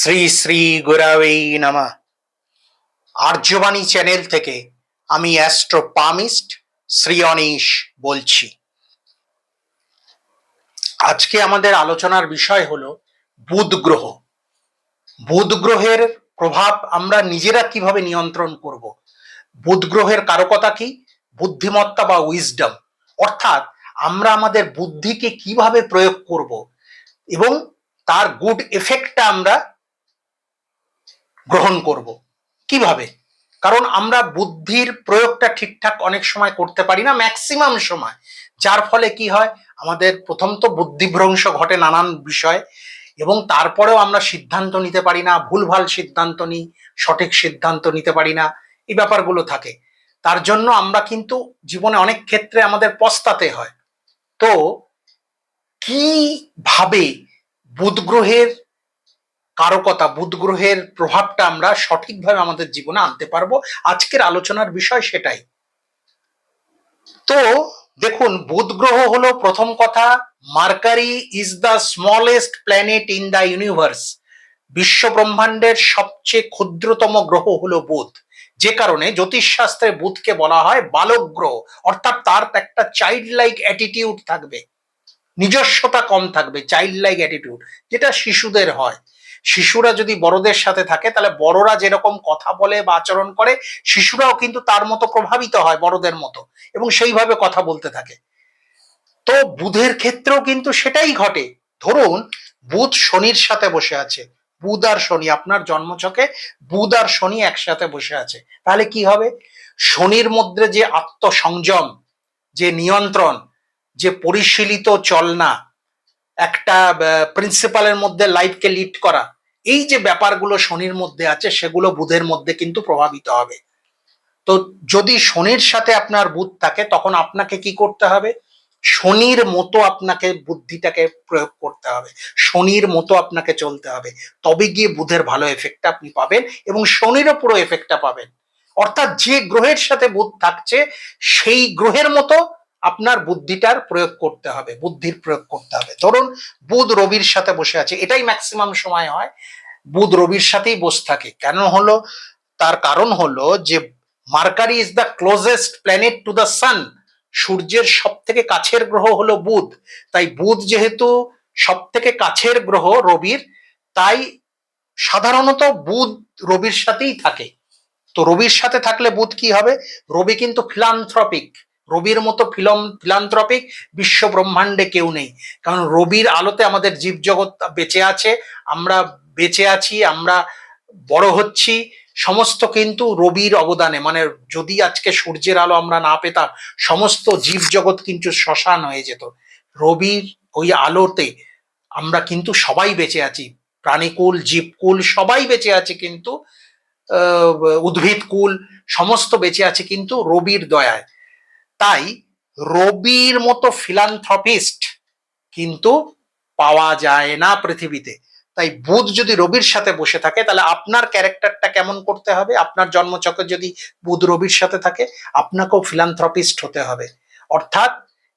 শ্রী শ্রী গুরাবেই নামা। আর্যবাণী চ্যানেল থেকে আমি অ্যাস্ট্রো পামিস্ট শ্রী অনীশ বলছি। আজকে আমাদের আলোচনার বিষয় হলো বুধ গ্রহ। বুধ গ্রহের প্রভাব আমরা নিজেরা কীভাবে নিয়ন্ত্রণ করব? বুধ গ্রহের কারকতা কি? বুদ্ধিমত্তা বা উইজডম? অর্থাৎ আমরা আমাদের বুদ্ধিকে কীভাবে প্রয়োগ করব? এবং তার গুড এফেক্টটা আমরা গ্রহণ করব। কীভাবে? কারণ আমরা বুদ্ধির প্রয়োগটা ঠিকঠাক অনেক সময় করতে পারি না ম্যাক্সিমাম সময়। যার ফলে কি হয়? আমাদের প্রথম তো বুদ্ধিভ্রংশ ঘটে নানান বিষয় এবং তারপরেও আমরা সিদ্ধান্ত নিতে পারি না, ভুলভাল সিদ্ধান্ত নিই সঠিক সিদ্ধান্ত নিতে পারি না, এই ব্যাপারগুলো থাকে। তার জন্য আমরা কিন্তু জীবনে অনেক ক্ষেত্রে আমাদের পস্তাতে হয়। তো, কীভাবে বুধ গ্রহের কারকতা বুধ গ্রহের প্রভাবটা আমরা সঠিকভাবে আমাদের জীবনে আনতে পারব। আজকের আলোচনার বিষয় সেটাই। তো দেখুন বুধ গ্রহ হলো প্রথম কথা, Mercury is the smallest planet in the universe. বিশ্ব ব্রহ্মাণ্ডের সবচেয়ে ক্ষুদ্রতম গ্রহ হলো বুধ। যে কারণে জ্যোতিষশাস্ত্রে বুধকে বলা হয় বালক গ্রহ, অর্থাৎ তার একটা চাইল্ড লাইক অ্যাটিটিউড থাকবে। নিজস্বতা কম থাকবে চাইল্ড লাইক অ্যাটিটিউড যেটা শিশুদের হয়। শিশুরা যদি বড়দের সাথে থাকে, তাহলে বড়রা যেরকম কথা বলে বা আচরণ করে, শিশুরাও কিন্তু তার মতো প্রভাবিত হয় বড়দের মতো এবং সেইভাবে কথা বলতে থাকে। তো বুধের ক্ষেত্রেও কিন্তু সেটাই ঘটে। ধরুন, বুধ শনির সাথে বসে আছে, বুধ আর শনি, আপনার জন্মছকে বুধ আর শনি একসাথে বসে আছে। তাহলে কি হবে? শনির মধ্যে যে আত্মসংযম, যে নিয়ন্ত্রণ, যে পরিশীলিত চলনা একটা প্রিন্সিপালের মধ্যে লাইফকে লিড করা। এই যে ব্যাপারগুলো শনির মধ্যে আছে, সেগুলো বুধের মধ্যে কিন্তু প্রভাবিত হবে। তো যদি শনির সাথে আপনার বুধ থাকে, তখন আপনাকে কি করতে হবে? শনির মতো আপনাকে বুদ্ধিটাকে প্রয়োগ করতে হবে। শনির মতো আপনাকে চলতে হবে। তবে গিয়ে বুধের ভালো এফেক্টটা আপনি পাবেন এবং শনিরও পুরো এফেক্টটা পাবেন। অর্থাৎ যে গ্রহের সাথে বুধ থাকছে, সেই গ্রহের মতো আপনার বুদ্ধিটার প্রয়োগ করতে হবে, বুদ্ধির প্রয়োগ করতে হবে। ধরুন, বুধ রবির সাথে বসে আছে, এটাই ম্যাক্সিমাম সময় হয়, বুধ রবির সাথেই বসে থাকে। কেন হলো? তার কারণ হলো যে Mercury is the closest planet to the sun সূর্যের সব থেকে কাছের গ্রহ হলো বুধ। তাই বুধ যেহেতু সব থেকে কাছের গ্রহ রবির, তাই সাধারণত বুধ রবির সাথেই থাকে। তো রবির সাথে থাকলে বুধ কি হবে? রবি কিন্তু ফিলান্থ্রপিক রবির মতো ফিলম ফিলান্থ্রপিক বিশ্ব ব্রহ্মাণ্ডে কেউ নেই। কারণ রবির আলোতে আমাদের জীবজগৎ বেঁচে আছে, আমরা বেঁচে আছি, আমরা বড় হচ্ছি, সমস্ত কিন্তু রবির অবদানে। মানে যদি আজকে সূর্যের আলো আমরা না পেতাম, সমস্ত জীবজগৎ কিন্তু শ্মশান হয়ে যেত। রবির ওই আলোতে আমরা কিন্তু সবাই বেঁচে আছি। প্রাণীকুল, জীবকুল সবাই বেঁচে আছে কিন্তু উদ্ভিদ কুল সমস্ত বেঁচে আছে কিন্তু রবির দয়ায়। তাই রবির মতো ফিলান্থ্রপিস্ট কিন্তু পাওয়া যায় না পৃথিবীতে। তাই বুধ যদি রবির সাথে বসে থাকে, তাহলে আপনার ক্যারেক্টারটা কেমন করতে হবে? আপনার জন্মচক্রে যদি বুধ রবির সাথে থাকে, আপনাকেও ফিলান্থ্রপিস্ট হতে হবে। অর্থাৎ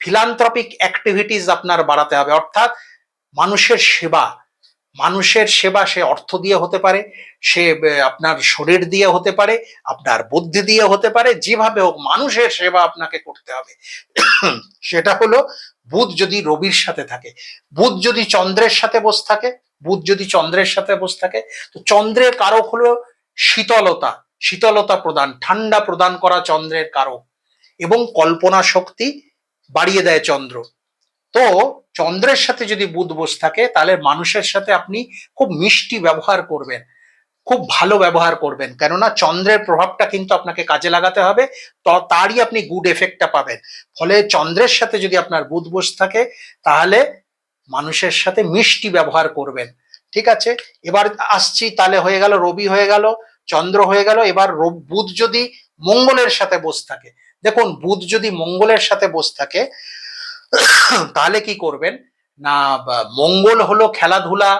ফিলান্থ্রপিক অ্যাক্টিভিটিস আপনার বাড়াতে হবে। অর্থাৎ মানুষের সেবা মানুষের সেবা সে অর্থ দিয়ে হতে পারে, সে আপনার শরীর দিয়ে হতে পারে, আপনার বুদ্ধি দিয়ে হতে পারে, যেভাবে হোক মানুষের সেবা আপনাকে করতে হবে। সেটা হলো বুধ যদি রবির সাথে থাকে, বুধ যদি চন্দ্রের সাথে বসে থাকে, বুধ যদি চন্দ্রের সাথে বসে থাকে, তো চন্দ্রের কারক হলো শীতলতা শীতলতা প্রদান, ঠান্ডা প্রদান করা চন্দ্রের কারক। এবং কল্পনা শক্তি বাড়িয়ে দেয় চন্দ্র। তো চন্দ্রের সাথে যদি বুধ বসে থাকে, তাহলে মানুষের সাথে আপনি খুব মিষ্টি ব্যবহার করবেন, খুব ভালো ব্যবহার করবেন। কেননা চন্দ্রের প্রভাবটা কিন্তু আপনাকে কাজে লাগাতে হবে, তো তারই আপনি গুড এফেক্টটা পাবেন। ফলে চন্দ্রের সাথে যদি আপনার বুধ বসে থাকে, তাহলে মানুষের সাথে মিষ্টি ব্যবহার করবেন। ঠিক আছে? এবার আসছি, তাহলে হয়ে গেল, রবি হয়ে গেল, চন্দ্র হয়ে গেল। এবার বুধ যদি মঙ্গলের সাথে বসে থাকে, দেখুন, বুধ যদি মঙ্গলের সাথে বসে থাকে তাহলে কি করবেন? না মঙ্গল হলো খেলাধুলা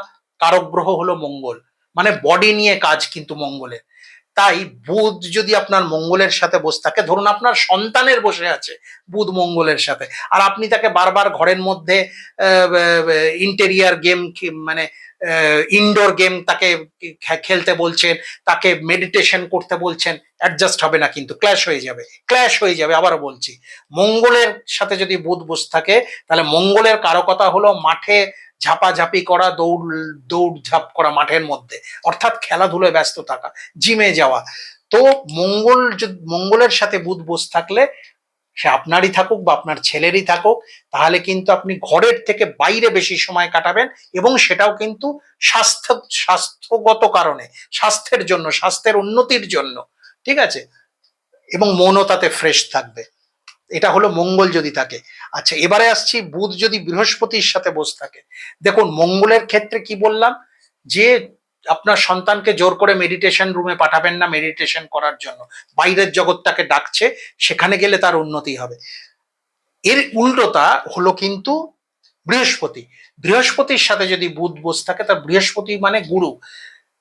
কারক গ্রহ হলো মঙ্গল। মানে বডি নিয়ে কাজ কিন্তু মঙ্গলের। তাই বুধ যদি আপনার মঙ্গলের সাথে বসে থাকে, ধরুন আপনার সন্তানের বসে আছে, বুধ মঙ্গলের সাথে। আর আপনি তাকে বারবার ঘরের মধ্যে ইন্টেরিয়ার গেম মানে ইনডোর গেম তাকে খেলতে বলছেন, তাকে মেডিটেশন করতে বলছেন অ্যাডজাস্ট হবে না কিন্তু ক্ল্যাশ হয়ে যাবে ক্ল্যাশ হয়ে যাবে, আবারও বলছি। মঙ্গলের সাথে যদি বুধ বসে থাকে, তাহলে মঙ্গলের কারকতা হলো মাঠে ঝাপাঝাপি করা, দৌড় দৌড় ঝাঁপ করা মাঠের মধ্যে, অর্থাৎ খেলাধুলোয় ব্যস্ত থাকা জিমে যাওয়া। তো মঙ্গল মঙ্গলের সাথে বুধ বসে থাকলে সে আপনারই থাকুক বা আপনার ছেলেরই থাকুক, তাহলে কিন্তু আপনি ঘরের থেকে বাইরে বেশি সময় কাটাবেন এবং সেটাও কিন্তু স্বাস্থ্য, স্বাস্থ্যগত কারণে, স্বাস্থ্যের জন্য, স্বাস্থ্যের উন্নতির জন্য, ঠিক আছে? এবং মনও তাতে ফ্রেশ থাকবে। এটা হলো মঙ্গল যদি থাকে। আচ্ছা এবারে আসছি, বুধ যদি বৃহস্পতির সাথে বসে থাকে। দেখুন, মঙ্গলের ক্ষেত্রে কি বললাম? যে আপনার সন্তানকে জোর করে মেডিটেশন রুমে পাঠাবেন না মেডিটেশন করার জন্য। বাইরের জগৎটাকে ডাকছে, সেখানে গেলে তার উন্নতি হবে। এর উল্টোটা হলো কিন্তু বৃহস্পতি। বৃহস্পতির সাথে যদি বুধ বসে থাকে, তার বৃহস্পতি মানে গুরু।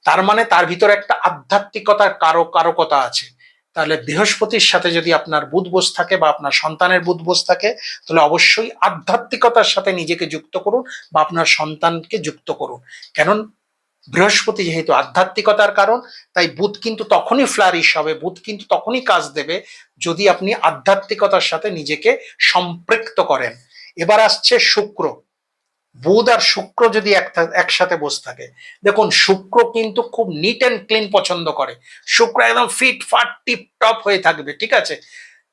তার মানে তার ভিতরে একটা আধ্যাত্মিকতার কারও কারকতা আছে। তাহলে বৃহস্পতির সাথে যদি আপনার বুধ বস থাকে বা আপনার সন্তানের বুধ বস থাকে, তাহলে অবশ্যই আধ্যাত্মিকতার সাথে নিজেকে যুক্ত করুন বা আপনার সন্তানকে যুক্ত করুন। কারণ বৃহস্পতি যেহেতু আধ্যাত্মিকতার কারণ, তাই বুধ কিন্তু তখনই ফ্লারিশ হবে, বুধ কিন্তু তখনই কাজ দেবে যদি আপনি আধ্যাত্মিকতার সাথে নিজেকে সম্পৃক্ত করেন। এবার আসছে শুক্র। বুধ আর শুক্র যদি একসাথে বসে থাকে, দেখুন শুক্র কিন্তু খুব নিট অ্যান্ড ক্লিন পছন্দ করে। শুক্র একদম ফিট ফাট টিপ টপ হয়ে থাকবে, ঠিক আছে?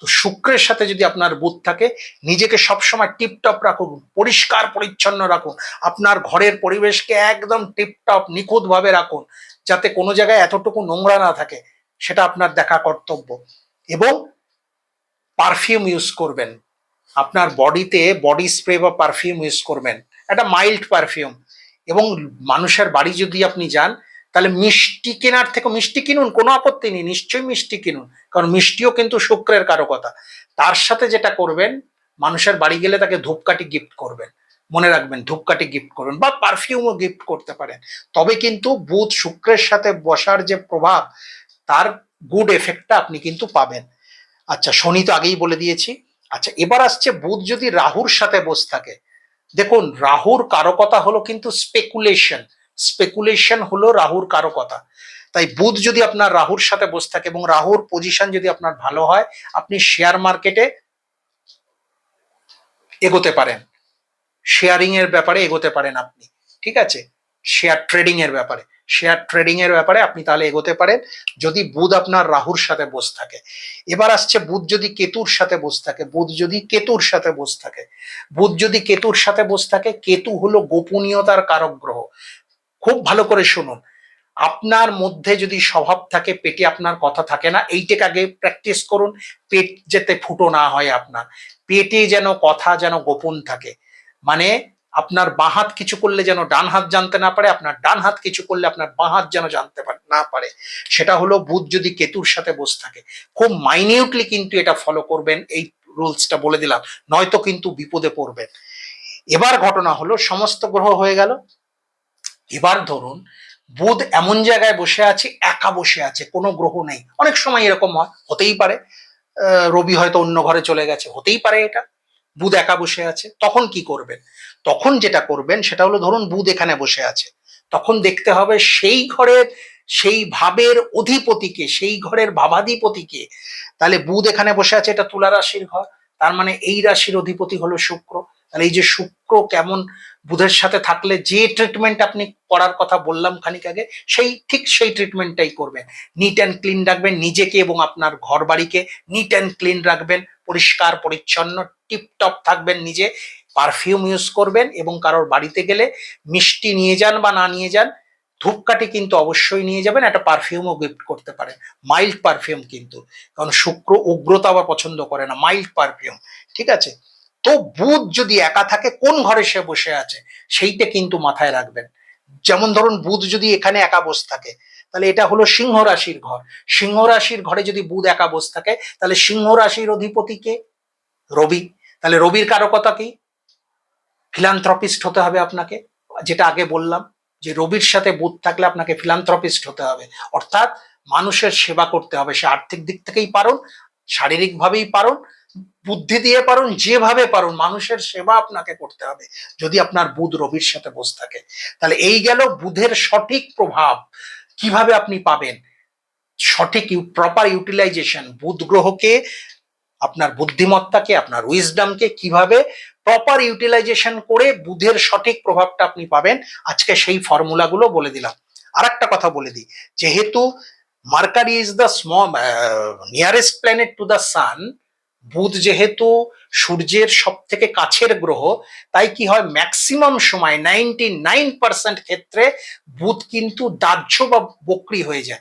তো শুক্রের সাথে যদি আপনার বুধ থাকে, নিজেকে সবসময় টিপটপ রাখুন, পরিষ্কার পরিচ্ছন্ন রাখুন, আপনার ঘরের পরিবেশকে একদম টিপটপ, নিখুঁতভাবে রাখুন, যাতে কোনো জায়গায় এতটুকু নোংরা না থাকে, সেটা আপনার দেখা কর্তব্য। এবং পারফিউম ইউজ করবেন। আপনার বডিতে বডি স্প্রে বা পারফিউম ইউজ করবেন। একটা মাইল্ড পারফিউম এবং মানুষের বাড়ি যদি আপনি যান তাহলে মিষ্টি কেনার থেকে মিষ্টি কিনুন, কোনো আপত্তি নেই, নিশ্চয়ই মিষ্টি কিনুন। কারণ মিষ্টিও কিন্তু শুক্রের কারকতা। তার সাথে যেটা করবেন, মানুষের বাড়ি গেলে তাকে ধূপকাঠি গিফট করবেন। মনে রাখবেন, ধূপকাঠি গিফট করবেন বা পারফিউমও গিফট করতে পারেন। তবে কিন্তু বুধ শুক্রের সাথে বসার যে প্রভাব, তার গুড এফেক্টটা আপনি কিন্তু পাবেন। আচ্ছা শনি তো আগেই বলে দিয়েছি। আচ্ছা এবার আসছে বুধ যদি রাহুর সাথে বসে থাকে। দেখুন, রাহুর কারকতা হলো কিন্তু স্পেকুলেশন স্পেকুলেশন হলো রাহুর কারও কথা। তাই বুধ যদি আপনার রাহুর সাথে বসে থাকে এবং রাহুর পজিশন যদি আপনার ভালো হয়, আপনি শেয়ার মার্কেটে এগোতে পারেন। শেয়ারিং এর ব্যাপারে এগোতে পারেন আপনি, ঠিক আছে? শেয়ার ট্রেডিং এর ব্যাপারে। শেয়ার ট্রেডিং এর ব্যাপারে আপনি তাহলে এগোতে পারেন, যদি বুধ আপনার রাহুর সাথে বসে থাকে। এবার আসছে বুধ যদি কেতুর সাথে বসে থাকে, বুধ যদি কেতুর সাথে বসে থাকে। বুধ যদি কেতুর সাথে বসে থাকে, কেতু হলো গোপনীয়তার কারক গ্রহ। খুব ভালো করে শুনুন। আপনার মধ্যে যদি স্বভাব থাকে, পেটে আপনার কথা থাকে না, এইটাকে আগে প্র্যাকটিস করুন। পেট যাতে ফুটো না হয় আপনার। পেটে যেন কথা যেন গোপন থাকে। মানে আপনার বাঁ হাত কিছু করলে যেন ডান হাত জানতে না পারে, আপনার ডান হাত কিছু করলে আপনার বাঁ হাত যেন জানতে না পারে। সেটা হলো বুধ যদি কেতুর সাথে বসে থাকে। খুব মাইনিউটলি কিন্তু এটা ফলো করবেন, এই রুলসটা বলে দিলাম। নয়তো কিন্তু বিপদে পড়বেন। এবার ঘটনা হলো, সমস্ত গ্রহ হয়ে গেল। এবার ধরুন বুধ এমন জায়গায় বসে আছে, একা বসে আছে, কোনো গ্রহ নেই। অনেক সময় এরকম হয়, হতেই পারে। রবি হয়তো অন্য ঘরে চলে গেছে, হতেই পারে এটা। বুধ একা বসে আছে, তখন কি করবেন? তখন যেটা করবেন, সেটা হলো ধরুন বুধ এখানে বসে আছে। তখন দেখতে হবে সেই ঘরের, সেই ভাবের অধিপতিকে, সেই ঘরের ভাবাধিপতিকে। তাহলে বুধ এখানে বসে আছে, এটা তুলা রাশির ঘর। তার মানে এই রাশির অধিপতি হলো শুক্র। তাহলে এই যে শুক্র কেমন বুধের সাথে থাকলে যে ট্রিটমেন্ট আপনি করার কথা বললাম খানিক আগে, সেই ঠিক সেই ট্রিটমেন্টটাই করবেন। নিট অ্যান্ড ক্লিন রাখবেন নিজেকে এবং আপনার ঘর বাড়িকে নিট অ্যান্ড ক্লিন রাখবেন, পরিষ্কার, পরিচ্ছন্ন টিপটপ থাকবেন নিজে। পারফিউম ইউজ করবেন এবং কারোর বাড়িতে গেলে মিষ্টি নিয়ে যান বা না নিয়ে যান, ধূপকাঠি কিন্তু অবশ্যই নিয়ে যাবেন, একটা পারফিউমও গিফট করতে পারেন। মাইল্ড পারফিউম কিন্তু। কারণ শুক্র উগ্রতা আবার পছন্দ করে না মাইল্ড পারফিউম ঠিক আছে? তো বুধ যদি একা থাকে, কোন ঘরে সে বসে আছে? সেইটা কিন্তু মাথায় রাখবেন। যেমন ধরুন, বুধ যদি এখানে একা বসে থাকে, তাহলে এটা হলো সিংহ রাশির ঘর। সিংহ রাশির ঘরে যদি বুধ একা বসে থাকে, তাহলে সিংহ রাশির অধিপতি কে? রবি। তাহলে রবির কারকতা কি? ফিলান্থ্রপিস্ট হতে হবে আপনাকে, যেটা আগে বললাম, যে রবির সাথে বুধ থাকলে আপনাকে ফিলান্থ্রপিস্ট হতে হবে। অর্থাৎ মানুষের সেবা করতে হবে। সে আর্থিক দিক থেকেই পারুন, শারীরিকভাবেই পারুন বুদ্ধি দিয়ে পারুন, যেভাবে পারুন, মানুষের সেবা আপনাকে করতে হবে, যদি আপনার বুধ রবির সাথে বসে থাকে। তাহলে এই গেল বুধের সঠিক প্রভাব, কীভাবে আপনি পাবেন? সঠিক প্রপার ইউটিলাইজেশন বুধ গ্রহকে, আপনার বুদ্ধিমত্তাকে, আপনার উইজডমকে কীভাবে প্রপার ইউটিলাইজেশন করে বুধের সঠিক প্রভাবটা আপনি পাবেন, আজকে সেই ফর্মুলাগুলো বলে দিলাম। আর একটা কথা বলে দিই, যেহেতু Mercury is the small nearest planet to the sun বুধ যেহেতু সূর্যের সব থেকে কাছের গ্রহ, তাই কি হয়? ম্যাক্সিমাম সময় নাইনটি নাইন পার্সেন্ট ক্ষেত্রে বুধ কিন্তু দাহ্য বা বক্রি হয়ে যায়।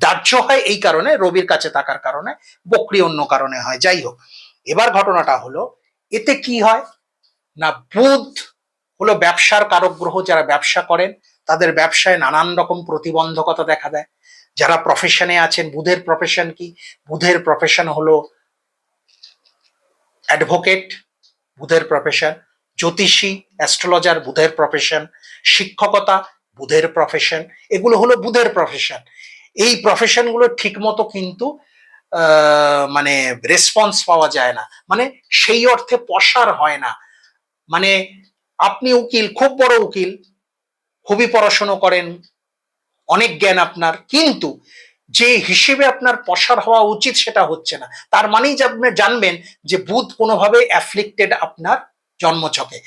দাহ্য হয় এই কারণে, রবির কাছে থাকার কারণে, বক্রি অন্য কারণে হয়। যাই হোক, এবার ঘটনাটা হলো, এতে কি হয়? না, বুধ হলো ব্যবসার কারক গ্রহ, যারা ব্যবসা করেন, তাদের ব্যবসায় নানান রকম প্রতিবন্ধকতা দেখা দেয়। যারা প্রফেশনে আছেন, বুধের প্রফেশন কি? বুধের প্রফেশন হলো অ্যাডভোকেট, বুধের প্রফেশন জ্যোতিষী অ্যাস্ট্রোলজার বুধের প্রফেশন শিক্ষকতা, বুধের প্রফেশন এগুলো হলো বুধের প্রফেশন এই প্রফেশনগুলো ঠিক মতো কিন্তু মানে রেসপন্স পাওয়া যায় না। মানে সেই অর্থে পসার হয় না। মানে আপনি উকিল, খুব বড় উকিল, খুবই পড়াশুনো করেন, অনেক জ্ঞান আপনার, কিন্তু যে হিসেবে আপনার পসার হওয়া উচিত সেটা হচ্ছে না। তার মানেই যে আপনি জানবেন যে বুধ কোনোভাবে অ্যাফ্লিক্টেড আপনার জন্মছকে।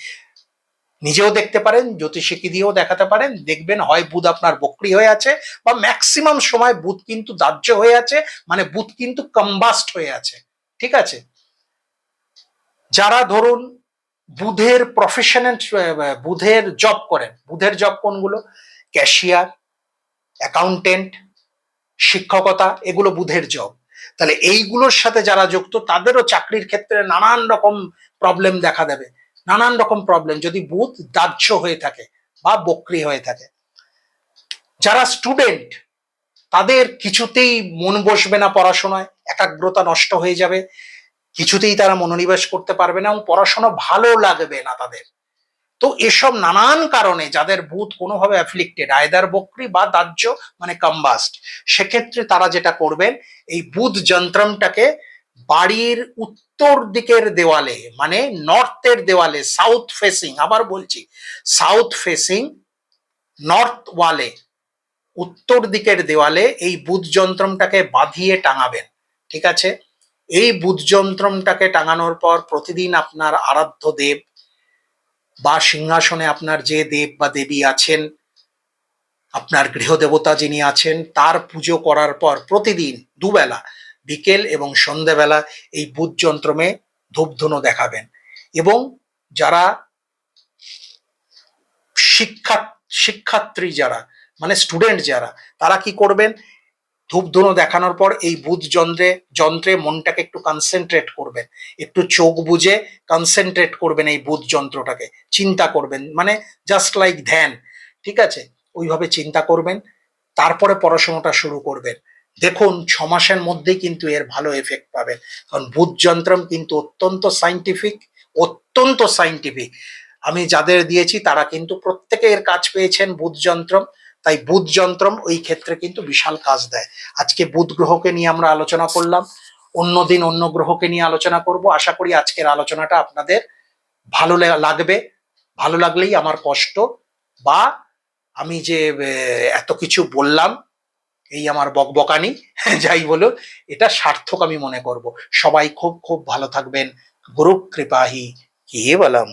নিজেও দেখতে পারেন, জ্যোতিষীকে দিয়েও দেখাতে পারেন, দেখবেন হয় বুধ আপনার বক্রি হয়ে আছে বা ম্যাক্সিমাম সময় বুধ কিন্তু দাহ্য হয়ে আছে মানে বুধ কিন্তু কম্বাস্ট হয়ে আছে। ঠিক আছে? যারা ধরুন বুধের প্রফেশনাল বুধের জব করেন, বুধের জব কোনগুলো? ক্যাশিয়ার অ্যাকাউন্টেন্ট শিক্ষকতা, এগুলো বুধের জব। তাহলে এইগুলোর সাথে যারা যুক্ত, তাদেরও চাকরির ক্ষেত্রে নানান রকম প্রবলেম দেখা দেবে। নানান রকম প্রবলেম যদি বুধ দাহ্য হয়ে থাকে বা বক্রি হয়ে থাকে। যারা স্টুডেন্ট তাদের কিছুতেই মন বসবে না পড়াশোনায়, একাগ্রতা নষ্ট হয়ে যাবে। কিছুতেই তারা মনোনিবেশ করতে পারবে না এবং পড়াশোনা ভালো লাগবে না তাদের। তো এসব নানান কারণে যাদের বুধ কোনোভাবে অ্যাফ্লিক্টেড আয়দার বক্রি বা দাহ্য মানে কম্বাস্ট সেক্ষেত্রে তারা যেটা করবেন, এই বুধ যন্ত্রমটাকে বাড়ির উত্তর দিকের দেওয়ালে মানে নর্থের দেওয়ালে সাউথ ফেসিং আবার বলছি সাউথ ফেসিং নর্থ ওয়ালে উত্তর দিকের দেওয়ালে এই বুধ যন্ত্রমটাকে বাঁধিয়ে টাঙাবেন, ঠিক আছে? এই বুধ যন্ত্রমটাকে টাঙানোর পর প্রতিদিন আপনার আরাধ্য দেব বা সিংহাসনে আপনার যে দেব বা দেবী আছেন, আপনার গৃহদেবতা যিনি আছেন, তার পুজো করার পর প্রতিদিন দুবেলা, বিকেল এবং সন্ধেবেলা এই বুধ যন্ত্রমে ধূপধুনো দেখাবেন। এবং যারা শিক্ষা, শিক্ষার্থী যারা মানে স্টুডেন্ট যারা, তারা কি করবেন? ধূপধুনো দেখানোর পর এই বুধ যন্ত্রে যন্ত্রে মনটাকে একটু কনসেন্ট্রেট করবেন। একটু চোখ বুঝে কনসেন্ট্রেট করবেন এই বুধ যন্ত্রটাকে। চিন্তা করবেন মানে জাস্ট লাইক ধ্যান, ঠিক আছে? ওইভাবে চিন্তা করবেন, তারপরে পড়াশোনাটা শুরু করবেন। দেখুন, ছ মাসের মধ্যেই কিন্তু এর ভালো এফেক্ট পাবেন। কারণ বুধ যন্ত্রম কিন্তু অত্যন্ত সাইন্টিফিক অত্যন্ত সাইন্টিফিক আমি যাদের দিয়েছি তারা কিন্তু প্রত্যেকে এর কাজ পেয়েছেন বুধ যন্ত্রম। তাই বুধ যন্ত্রম ওই ক্ষেত্রে কিন্তু বিশাল কাজ দেয়। আজকে বুধ গ্রহকে নিয়ে আমরা আলোচনা করলাম অন্যদিন অন্য গ্রহকে নিয়ে আলোচনা করব। আশা করি আজকের আলোচনাটা আপনাদের ভালো লাগবে। ভালো লাগলেই আমার কষ্ট বা আমি যে এত কিছু বললাম, এই আমার বকবকানি, যাই বলো এটা সার্থক আমি মনে করব। সবাই খুব খুব ভালো থাকবেন। গুরু কৃপাহি কেবলম।